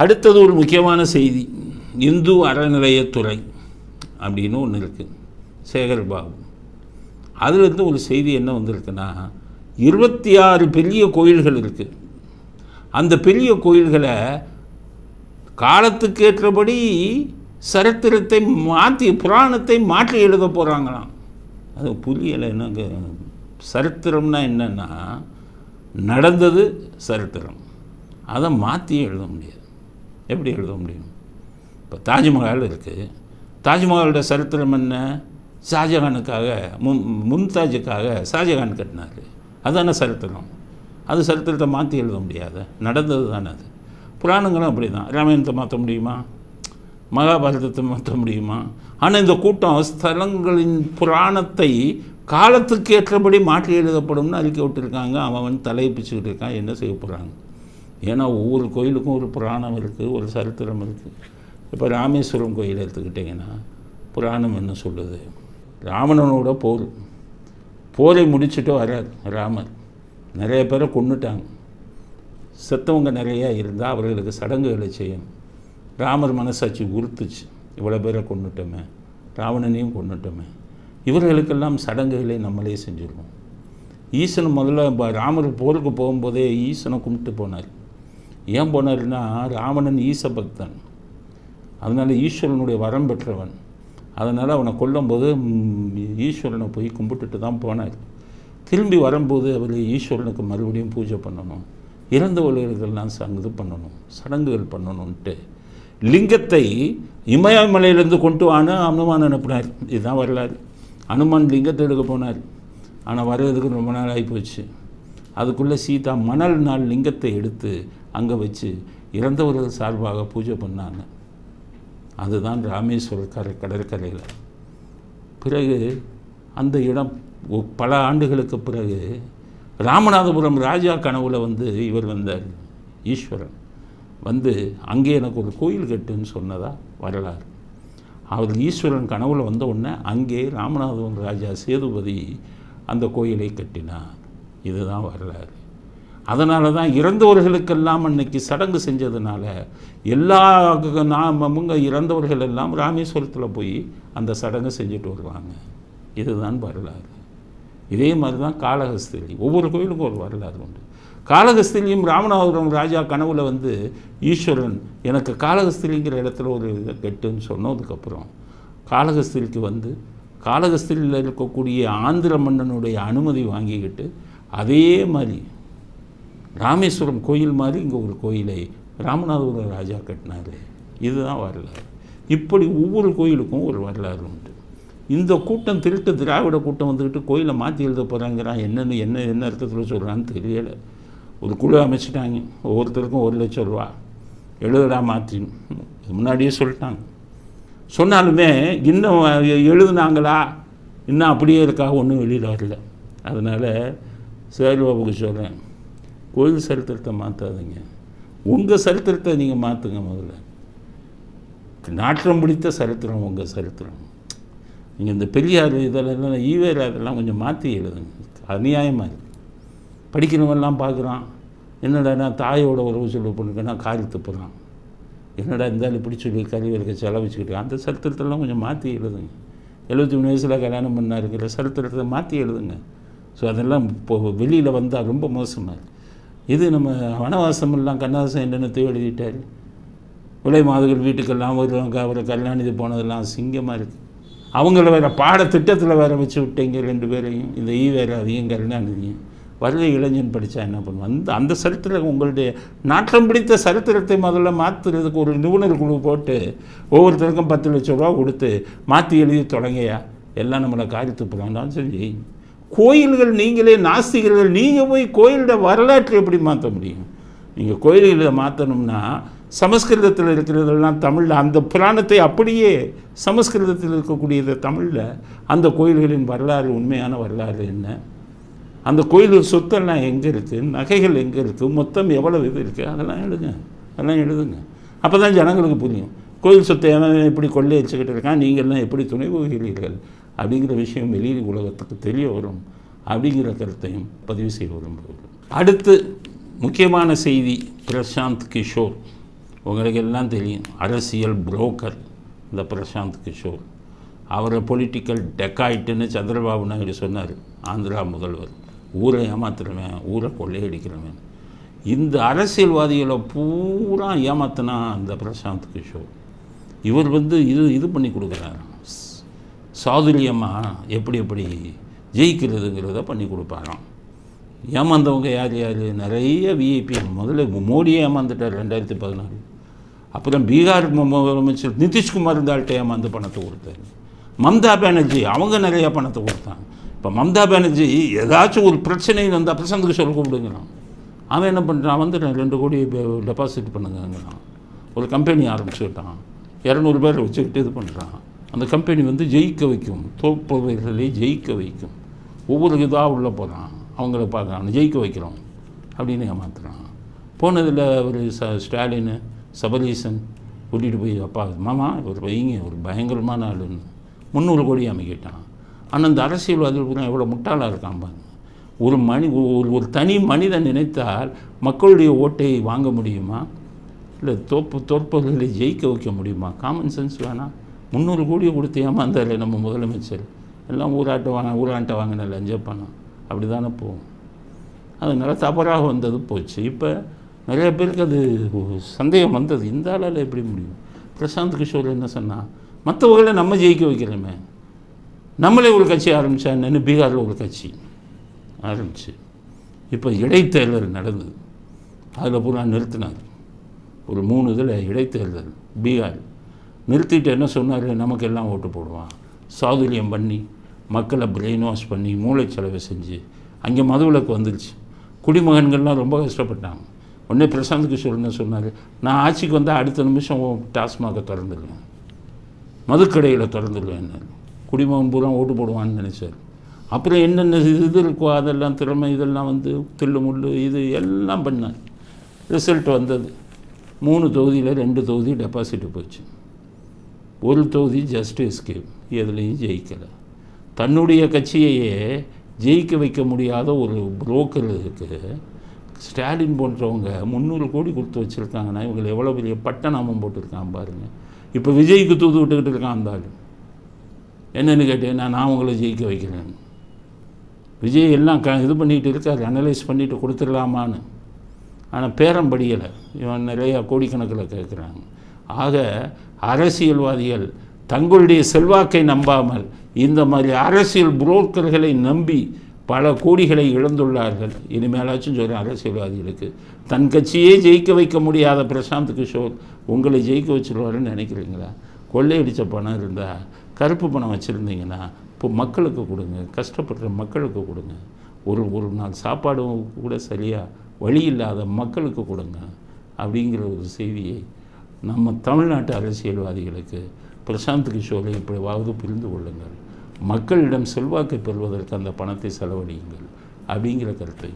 அடுத்தது ஒரு முக்கியமான செய்தி. இந்து அறநிலையத்துறை அப்படின்னு ஒன்று இருக்குது சேகர் பாபு அதுலேருந்து ஒரு செய்தி என்ன வந்திருக்குன்னா இருபத்தி ஆறு பெரிய கோயில்கள் இருக்குது அந்த பெரிய கோயில்களை காலத்துக்கு ஏற்றபடி சரித்திரத்தை மாற்றி புராணத்தை மாற்றி எழுத போகிறாங்களாம் அது புரியலை என்னங்க. சரித்திரம்னா என்னென்னா நடந்தது சரித்திரம். அதை மாற்றி எழுத முடியாது. எப்படி எழுத முடியும்? இப்போ தாஜ்மஹால் இருக்குது தாஜ்மஹாலோட சரித்திரம் என்ன? ஷாஜஹானுக்காக மும் மும்தாஜுக்காக ஷாஜஹான் கட்டினார். அதுதானே சரித்திரம். அது சரித்திரத்தை மாற்றி எழுத முடியாது. நடந்தது தானே அது. புராணங்களும் அப்படி தான் ராமாயணத்தை மாற்ற முடியுமா? மகாபாரதத்தை மாற்ற முடியுமா? ஆனால் இந்த கூட்டம் ஸ்தலங்களின் புராணத்தை காலத்துக்கு ஏற்றபடி மாற்றி எழுதப்படும்னு அறிக்கை விட்டுருக்காங்க. அவன் வந்து தலையை பிச்சுக்கிட்டு இருக்கான். என்ன செய்ய போகிறாங்க ஏன்னா ஒவ்வொரு கோயிலுக்கும் ஒரு புராணம் இருக்குது ஒரு சரித்திரம் இருக்குது இப்போ ராமேஸ்வரம் கோயில் எடுத்துக்கிட்டிங்கன்னா புராணம் என்ன சொல்லுது? ராவணனோட போர். போரை முடிச்சுட்டு வரார் ராமர். நிறைய பேரை கொண்டுட்டாங்க செத்தவங்க நிறையா இருந்தால் அவர்களுக்கு சடங்குகளை செய்யணும். ராமர் மனசாட்சி உறுத்துச்சு. இவ்வளோ பேரை கொண்டுட்டோமே ராவணனையும் கொண்டுட்டோமே இவர்களுக்கெல்லாம் சடங்குகளை நம்மளே செஞ்சுருவோம். ஈசன் முதல்ல ராமர் போருக்கு போகும்போதே ஈசனை கும்பிட்டு போனார். ஏன் போனார்னா ராவணன் ஈச பக்தன். அதனால் ஈஸ்வரனுடைய வரம் பெற்றவன். அதனால் அவனை கொல்லும்போது ஈஸ்வரனை போய் கும்பிட்டுட்டு தான் போனார். திரும்பி வரும்போது அவர் ஈஸ்வரனுக்கு மறுபடியும் பூஜை பண்ணணும். இறந்தவர்களுக்கெல்லாம் சங்க இது பண்ணணும். சடங்குகள் பண்ணணும்ன்ட்டு. லிங்கத்தை இமயமலையிலேருந்து கொண்டு வான அனுமான் அனுப்பினார். இதுதான் வரலாறு. அனுமான் லிங்கத்தை எடுக்க போனார். ஆனால் வர்றதுக்கு ரொம்ப நாள் ஆகிப்போச்சு அதுக்குள்ளே சீதா மணல் நாள் லிங்கத்தை எடுத்து அங்கே வச்சு இறந்தவர்கள் சார்பாக பூஜை பண்ணாங்க. அதுதான் ராமேஸ்வரர் கரை கடற்கரையில். பிறகு அந்த இடம் பல ஆண்டுகளுக்கு பிறகு ராமநாதபுரம் ராஜா கனவுல வந்து இவர் வந்தார் ஈஸ்வரன். வந்து அங்கே எனக்கு ஒரு கோயில் கட்டுன்னு சொன்னதா? வரலாறு. அவர் ஈஸ்வரன் கனவுல வந்த உடனே அங்கே ராமநாதபுரம் ராஜா சேதுபதி அந்த கோயிலை கட்டினார். இதுதான் வரலாறு. அதனால தான் இறந்தவர்களுக்கெல்லாம் அன்னைக்கு சடங்கு செஞ்சதுனால எல்லா நாமமுங்க இறந்தவர்கள் எல்லாம் ராமேஸ்வரத்தில் போய் அந்த சடங்கு செஞ்சுட்டு வருவாங்க. இதுதான் வரலாறு. இதே மாதிரி தான் காளஹஸ்தி ஒவ்வொரு கோயிலுக்கும் ஒரு வரலாறு உண்டு. காளஹஸ்திலையும் ராமநாதபுரம் ராஜா கனவுல வந்து ஈஸ்வரன் எனக்கு காளஹஸ்திலிங்கிற இடத்துல ஒரு இதை கெட்டுன்னு சொன்னதுக்கப்புறம் காளஹஸ்திக்கு வந்து காளஹஸ்தியில் இருக்கக்கூடிய ஆந்திர மன்னனுடைய அனுமதி வாங்கிக்கிட்டு அதே மாதிரி ராமேஸ்வரம் கோயில் மாதிரி இங்கே ஒரு கோயிலை ராமநாதபுரம் ராஜா கட்டினார். இதுதான் வரலாறு. இப்படி ஒவ்வொரு கோயிலுக்கும் ஒரு வரலாறு உண்டு. இந்த கூட்டம் திருட்டு திராவிட கூட்டம் வந்துக்கிட்டு கோயிலை மாற்றி எழுத போகிறாங்கிறான் என்னென்னு என்ன என்ன அர்த்தத்தில் சொல்கிறான்னு தெரியலை. ஒரு குழு அமைச்சிட்டாங்க. ஒவ்வொருத்தருக்கும் ஒரு லட்சம் ரூபா. எழுதுடா மாற்றின்னு முன்னாடியே சொல்லிட்டாங்க. சொன்னாலுமே இன்னும் எழுதுனாங்களா? இன்னும் அப்படியே இருக்கா? ஒன்றும் வெளியில் வரல. அதனால் சேருபாபுக்கு சொல்கிறேன் கோயில் சரித்திரத்தை மாற்றாதீங்க உங்கள் சரித்திரத்தை நீங்கள் மாற்றுங்க முதல்ல. நாற்றம் பிடித்த சரித்திரம் உங்கள் சரித்திரம். நீங்கள் இந்த பெரியார் இதெல்லாம் ஈவேர் அதெல்லாம் கொஞ்சம் மாற்றி எழுதுங்க. அநியாயமாக இருக்குது படிக்கிறவங்கெல்லாம் பார்க்குறான். என்னடா தாயோட உறவு சொல்லி பொண்ணுக்குன்னா காரி துப்புறான். என்னடா இருந்தாலும் இப்படி சொல்லி கறிவருக்கு செலவிச்சுக்கிட்டு அந்த சரித்திரத்தெல்லாம் கொஞ்சம் மாற்றி எழுதுங்க. எழுபத்தி மூணு வயசில் கல்யாணம் பண்ணாருங்கிற சரித்திரத்தை மாற்றி எழுதுங்க. ஸோ அதெல்லாம் இப்போ வெளியில் வந்தால் ரொம்ப மோசமாக இது நம்ம வனவாசம் எல்லாம் கண்ணாசம் என்னென்னத்தையோ எழுதிட்டார்? விலை மாதுகள் வீட்டுக்கெல்லாம் வருவாங்க அவரை கல்யாணத்து போனதெல்லாம் அசிங்கமாக இருக்குது அவங்கள வேற பாடத்திட்டத்தில் வேற வச்சு விட்டீங்க ரெண்டு பேரையும். இந்த ஈ வேற அதையும் கருணாநிதியும். வரல இளைஞன் படித்தா என்ன பண்ணுவோம் அந்த அந்த சரித்திரம் உங்களுடைய நாட்டம் பிடித்த சரித்திரத்தை முதல்ல மாற்றுறதுக்கு ஒரு நிபுணர் குழு போட்டு ஒவ்வொருத்தருக்கும் பத்து லட்ச ரூபா கொடுத்து மாற்றி எழுதி தொடங்கையா? எல்லாம் நம்மளை காரி போகிறான் சொல்லி கோயில்கள் நீங்களே நாஸ்திகர்கள் நீங்கள் போய் கோயிலோட வரலாற்றை எப்படி மாற்ற முடியும்? நீங்கள் கோயில்களை மாற்றணும்னா சமஸ்கிருதத்தில் இருக்கிறதெல்லாம் தமிழில் அந்த புராணத்தை அப்படியே சமஸ்கிருதத்தில் இருக்கக்கூடியது தமிழில் அந்த கோயில்களின் வரலாறு உண்மையான வரலாறு என்ன? அந்த கோயில் சொத்தெல்லாம் எங்கே இருக்குது நகைகள் எங்கே இருக்குது மொத்தம் எவ்வளவு இது இருக்குது அதெல்லாம் எழுதுங்க. அதெல்லாம் எழுதுங்க. அப்போ தான் ஜனங்களுக்கு புரியும். கோயில் சொத்தை எவன் எப்படி கொள்ளையடிச்சுக்கிட்டு இருக்கான்? நீங்கள்லாம் எப்படி துணை போகிறீர்கள்? அப்படிங்கிற விஷயம் வெளியில் உலகத்துக்கு தெரிய வரும் அப்படிங்கிற கருத்தையும் பதிவு செய்ய விரும்புகிறேன் அடுத்து முக்கியமான செய்தி பிரசாந்த் கிஷோர். உங்களுக்கு எல்லாம் தெரியும் அரசியல் புரோக்கர் இந்த பிரசாந்த் கிஷோர். அவரை பொலிட்டிக்கல் டெக்காய்ட்டுன்னு சந்திரபாபு நாயுடு சொன்னார் ஆந்திரா முதல்வர். ஊரை ஏமாத்துறவன் ஊரை கொள்ளையடிக்கிறவன். இந்த அரசியல்வாதிகளை பூரா ஏமாத்தினா அந்த பிரசாந்த் கிஷோர். இவர் வந்து இது இது பண்ணி கொடுக்குறாரு. சாதுரியமாக எப்படி எப்படி? ஜெயிக்கிறதுங்கிறத பண்ணி கொடுப்பாராம். ஏமாந்தவங்க யார் யார்? நிறைய விஐபி முதல்ல மோடியே ஏமாந்துட்டார் ரெண்டாயிரத்தி பதினாறு. அப்புறம் பீகார் முதலமைச்சர் நிதிஷ்குமார் இருந்தால்கிட்ட ஏமாந்து பணத்தை கொடுத்தாரு. மம்தா பானர்ஜி அவங்க நிறைய பணத்தை கொடுத்தாங்க. இப்போ மம்தா பானர்ஜி ஏதாச்சும் ஒரு பிரச்சனை வந்தால் பிரசந்துக்கு சொல்ல கூப்பிடுங்கிறான். அவன் என்ன பண்ணுறான் வந்து ரெண்டு கோடி டெபாசிட் பண்ணுங்கிறான் ஒரு கம்பெனி ஆரம்பிச்சுட்டான் இரநூறு பேர் வச்சுக்கிட்டு இது பண்ணுறான் அந்த கம்பெனி வந்து ஜெயிக்க வைக்கும். தோப்பவர்களை ஜெயிக்க வைக்கும். ஒவ்வொரு இதாக உள்ளே போகிறான் அவங்கள பார்க்குறான். ஜெயிக்க வைக்கிறோம். அப்படின்னு ஏமாத்துறான். போனதில் ஒரு ச ஸ்டாலின் சபரீசன் கூட்டிகிட்டு போய் அப்பா மாமா ஒரு வைங்க. ஒரு பயங்கரமான ஆளுன்னு. முந்நூறு கோடி அமைக்கிட்டான் ஆனால் அந்த அரசியல்வாதிகள் எவ்வளோ முட்டாளாக இருக்கான் பாருங்க. ஒரு மனி ஒரு ஒரு தனி மனிதன் நினைத்தால் மக்களுடைய ஓட்டை வாங்க முடியுமா? இல்லை தோப்பு தோற்பவர்களை ஜெயிக்க வைக்க முடியுமா? காமன் சென்ஸ் வேணாம். முந்நூறு கோடியை கொடுத்து ஏமாந்தாலே நம்ம முதலமைச்சர். எல்லாம் ஊராட்ட வாங்க ஊராண்ட வாங்கின லஞ்ச பணம் அப்படி தானே போகும் அதனால் தவறாக வந்தது போச்சு. இப்போ நிறைய பேருக்கு அது சந்தேகம் வந்தது. இந்த ஆளால் எப்படி முடியும்? பிரசாந்த் கிஷோர் என்ன சொன்னால் மற்றவர்களை நம்ம ஜெயிக்க வைக்கிறோமே. நம்மளே ஒரு கட்சி ஆரம்பித்தா என்னன்னு பீகாரில் ஒரு கட்சி ஆரம்பிச்சு. இப்போ இடைத்தேர்தல் நடந்தது. அதில் பூரா நிறுத்தினார். ஒரு மூணு இதில் இடைத்தேர்தல் பீகார். நிறுத்திட்டு என்ன சொன்னார்? நமக்கு எல்லாம் ஓட்டு போடுவான். சாதுரியம் பண்ணி மக்களை பிரெயின் வாஷ் பண்ணி மூளைச்சலவை செஞ்சு அங்கே மதுவிலக்கு வந்துருச்சு. குடிமகன்கள்லாம் ரொம்ப கஷ்டப்பட்டாங்க. உடனே பிரசாந்த் கிஷோர் என்ன சொன்னார். நான் ஆட்சிக்கு வந்தால் அடுத்த நிமிஷம் டாஸ்மாக திறந்துடுவேன் மதுக்கடையில் திறந்துடுவேன் குடிமகன் பூரா ஓட்டு போடுவான்னு நினச்சார். அப்புறம் என்னென்ன இது இருக்கோ அதெல்லாம் திறமை இதெல்லாம் வந்து தில்லு முள்ளு இது எல்லாம் பண்ணார். ரிசல்ட் வந்தது. மூணு தொகுதியில் ரெண்டு தொகுதி டெபாசிட் போச்சு. ஒரு தொகுதி ஜஸ்ட் எஸ்கேப் எதுலேயும் ஜெயிக்கலை. தன்னுடைய கட்சியையே ஜெயிக்க வைக்க முடியாத ஒரு புரோக்கருக்கு ஸ்டாலின் போன்றவங்க முந்நூறு கோடி கொடுத்து வச்சுருக்காங்கன்னா இவங்க எவ்வளோ பெரிய பட்டநாமம் போட்டிருக்கான் பாருங்கள் இப்போ விஜய்க்கு தூது விட்டுக்கிட்டு இருக்கான் அந்த ஆள். என்னென்னு கேட்டேன் நான் உங்களை ஜெயிக்க வைக்கிறேன். விஜய் எல்லாம் க இது பண்ணிகிட்டு இருக்காரு அனலைஸ் பண்ணிவிட்டு கொடுத்துடலாமான்னு. ஆனால் பேரம் படியலை. இவன் நிறையா கோடிக்கணக்கில் கேட்குறாங்க ஆக அரசியல்வாதிகள் தங்களுடைய செல்வாக்கை நம்பாமல் இந்த மாதிரி அரசியல் புரோக்கர்களை நம்பி பல கோடிகளை இழந்துள்ளார்கள். இனிமேலாச்சும் சொல்கிறேன் அரசியல்வாதிகளுக்கு. தன் கட்சியே ஜெயிக்க வைக்க முடியாத பிரசாந்த் கிஷோர் உங்களை ஜெயிக்க வச்சுருவாருன்னு நினைக்கிறீங்களா? கொள்ளையடித்த பணம் இருந்தால் கருப்பு பணம் வச்சுருந்தீங்கன்னா இப்போ மக்களுக்கு கொடுங்க. கஷ்டப்படுற மக்களுக்கு கொடுங்க. ஒரு ஒரு நாள் சாப்பாடும் கூட சரியாக வழி இல்லாத மக்களுக்கு கொடுங்க. அப்படிங்கிற ஒரு செய்தியை நம்ம தமிழ்நாட்டு அரசியல்வாதிகளுக்கு பிரசாந்த் கிஷோரை இப்படிவாவது புரிந்து கொள்ளுங்கள். மக்களிடம் செல்வாக்கை பெறுவதற்கு அந்த பணத்தை செலவழியுங்கள். அப்படிங்கிற கருத்தை